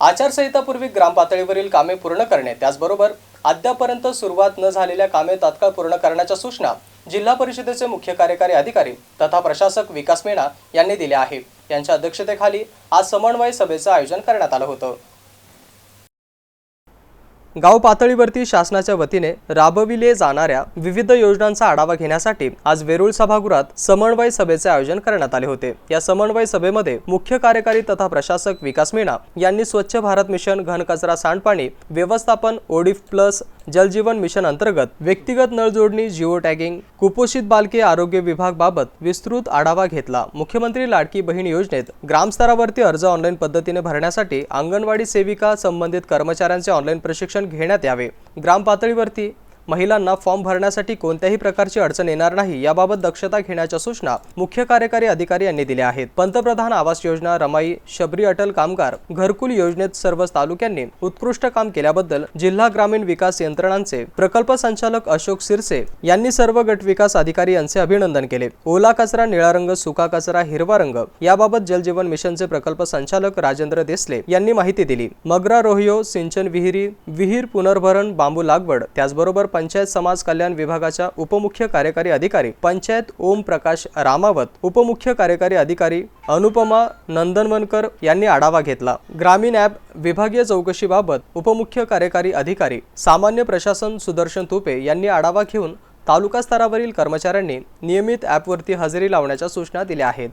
आचारसंहितापूर्वी ग्रामपातळीवरील कामे पूर्ण करणे त्याचबरोबर अद्यापर्यंत सुरुवात न झालेल्या कामे तात्काळ पूर्ण करण्याच्या सूचना जिल्हा परिषदेचे मुख्य कार्यकारी अधिकारी तथा प्रशासक विकास मेणा यांनी दिल्या आहे यांच्या अध्यक्षतेखाली आज समन्वय सभेचं आयोजन करण्यात आलं होतं. गाव पातळीवरती शासनाच्या वतीने राबविले जाणाऱ्या विविध योजनांचा आढावा घेण्यासाठी आज वेरूळ सभागृहात समन्वय सभेचे आयोजन करण्यात आले होते. या समन्वय सभेमध्ये मुख्य कार्यकारी तथा प्रशासक विकास मीणा यांनी स्वच्छ भारत मिशन घनकचरा सांडपाणी व्यवस्थापन ओडिफ प्लस जलजीवन मिशन अंतर्गत व्यक्तिगत नळजोडणी जिओ टॅगिंग कुपोषित बालके आरोग्य विभाग बाबत विस्तृत आढावा घेतला. मुख्यमंत्री लाडकी बहीण योजनेत ग्रामस्तरावरती अर्ज ऑनलाईन पद्धतीने भरण्यासाठी अंगणवाडी सेविका संबंधित कर्मचाऱ्यांचे ऑनलाईन प्रशिक्षण घेण्यात यावे. ग्राम पातळीवरती महिलांना फॉर्म भरण्यासाठी कोणत्याही प्रकारची अडचण येणार नाही याबाबत दक्षता घेण्याच्या सूचना मुख्य कार्यकारी अधिकारी यांनी दिल्या आहेत. पंतप्रधान आवास योजना रमाई शबरी अटल कामगार घरकुल योजनेत सर्वच तालुक्यांनी उत्कृष्ट काम केल्याबद्दल जिल्हा ग्रामीण विकास यंत्रणांचे प्रकल्प संचालक अशोक सिरसे यांनी सर्व गट विकास अधिकारी यांचे अभिनंदन केले. ओला कचरा निळा रंग सुका कचरा हिरवा रंग याबाबत जलजीवन मिशनचे प्रकल्प संचालक राजेंद्र देसले यांनी माहिती दिली. मगरा रोहियो सिंचन विहिरी विहीर पुनर्भरण बांबू लागवड त्याचबरोबर पंचायत समाज कल्याण विभागाच्या उपमुख्य कार्यकारी अधिकारी पंचायत ओम प्रकाश रामावत उपमुख्य कार्यकारी अधिकारी अनुपमा नंदनवनकर यांनी आढावा घेतला. ग्रामीण ॲप विभागीय चौकशीबाबत उपमुख्य कार्यकारी अधिकारी सामान्य प्रशासन सुदर्शन तुपे यांनी आढावा घेऊन तालुका स्तरावरील कर्मचाऱ्यांनी नियमित ॲपवरती हजेरी लावण्याच्या सूचना दिल्या आहेत.